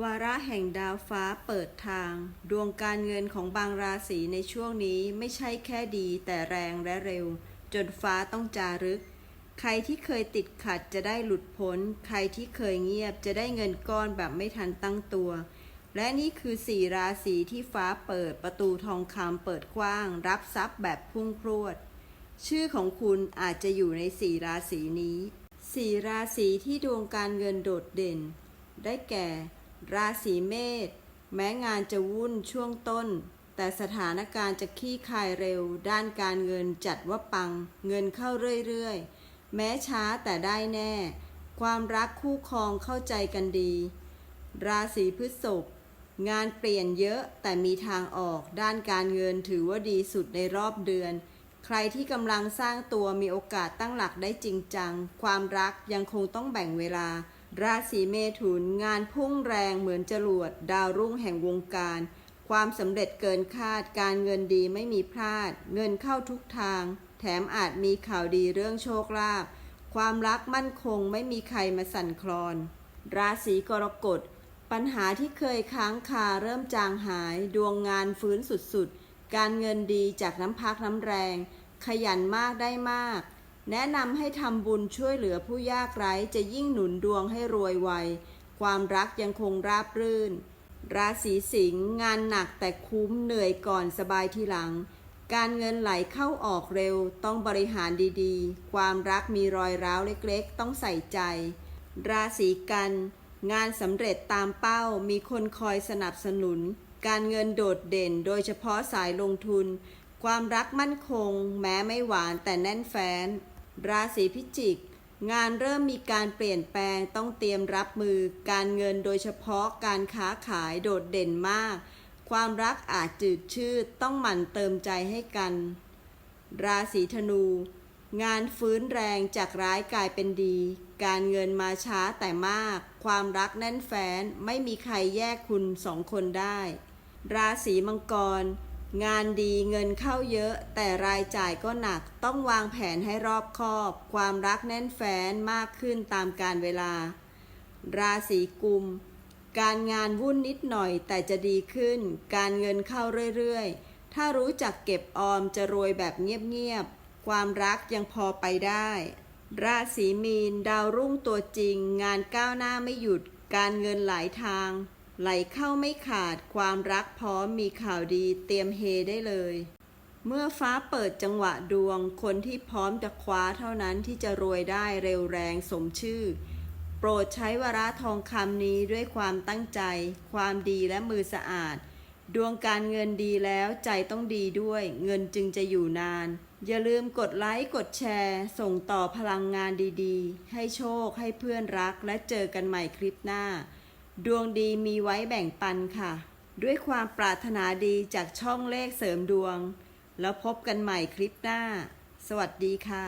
วาระแห่งดาวฟ้าเปิดทาง ดวงการเงินของบางราศีในช่วงนี้ไม่ใช่แค่ดีแต่แรงและเร็ว จนฟ้าต้องจารึก ใครที่เคยติดขัดจะได้หลุดพ้น ใครที่เคยเงียบจะได้เงินก้อนแบบไม่ทันตั้งตัว และนี่คือสี่ราศีที่ฟ้าเปิดประตูทองคำเปิดกว้าง รับทรัพย์แบบพุ่งพรวด ชื่อของคุณอาจจะอยู่ในสี่ราศีนี้สี่ราศีที่ดวงการเงินโดดเด่น ได้แก่ ราศีเมษแม้งานจะวุ่นช่วงต้น แต่สถานการณ์จะขี้คายเร็ว ด้านการเงินจัดว่าปัง เงินเข้าเรื่อยๆ แม้ช้าแต่ได้แน่ ความรักคู่ครองเข้าใจกันดี ราศีพฤษภงานเปลี่ยนเยอะแต่มีทางออกด้านการเงินถือว่าดีสุดในรอบเดือน ใครที่กำลังสร้างตัวมีโอกาสตั้งหลักได้จริงจัง ความรักยังคงต้องแบ่งเวลา ราศีเมถุนงานพุ่งแรงเหมือนจรวด ดาวรุ่งแห่งวงการ ความสำเร็จเกินคาดการเงินดีไม่มีพลาด เงินเข้าทุกทาง แถมอาจมีข่าวดีเรื่องโชคลาภความรักมั่นคงไม่มีใครมาสั่นคลอน ราศีกรกฎ ปัญหาที่เคยค้างคาเริ่มจางหาย ดวงงานฟื้นสุดๆ การเงินดีจากน้ำพักน้ำแรง ขยันมากได้มาก แนะนำให้ทำบุญช่วยเหลือผู้ยากไร้จะยิ่งหนุนดวงให้รวยไว ความรักยังคงราบรื่น ราศีสิงห์งานหนักแต่คุ้มเหนื่อยก่อนสบายทีหลัง การเงินไหลเข้าออกเร็วต้องบริหารดีๆ ความรักมีรอยร้าวเล็กๆ ต้องใส่ใจ ราศีกัน งานสำเร็จตามเป้ามีคนคอยสนับสนุน การเงินโดดเด่นโดยเฉพาะสายลงทุน ความรักมั่นคง แม้ไม่หวานแต่แน่นแฟ้น ราศีพิจิก งานเริ่มมีการเปลี่ยนแปลงต้องเตรียมรับมือการเงินโดยเฉพาะการค้าขายโดดเด่นมาก ความรักอาจจืดชืดต้องหมั่นเติมใจให้กัน ราศีธนู งานฟื้นแรงจากร้ายกลายเป็นดี การเงินมาช้าแต่มาก ความรักแน่นแฟ้นไม่มีใครแยกคุณสองคนได้ ราศีมังกร งานดีเงินเข้าเยอะ แต่รายจ่ายก็หนักต้องวางแผนให้รอบคอบ ความรักแน่นแฟ้นมากขึ้นตามการเวลา ราศีกุม การงานวุ่นนิดหน่อยแต่จะดีขึ้น การเงินเข้าเรื่อยๆ ถ้ารู้จักเก็บออมจะรวยแบบเงียบๆ ความรักยังพอไปได้ ราศีมีน ดาวรุ่งตัวจริง งานก้าวหน้าไม่หยุด การเงินหลายทาง ไหลเข้าไม่ขาดความรักพร้อมมีข่าวดีเตรียมเฮได้เลย เมื่อฟ้าเปิดจังหวะดวง คนที่พร้อมจะคว้าเท่านั้นที่จะรวยได้เร็วแรงสมชื่อ โปรดใช้วาระทองคำนี้ด้วยความตั้งใจ ความดีและมือสะอาด ดวงการเงินดีแล้วใจต้องดีด้วย เงินจึงจะอยู่นาน อย่าลืมกดไลค์กดแชร์ ส่งต่อพลังงานดีๆ ให้โชคให้เพื่อนรักและเจอกันใหม่คลิปหน้า ดวงดีมีไว้แบ่งปันค่ะ ด้วยความปรารถนาดีจากช่องเลขเสริมดวง แล้วพบกันใหม่คลิปหน้า สวัสดีค่ะ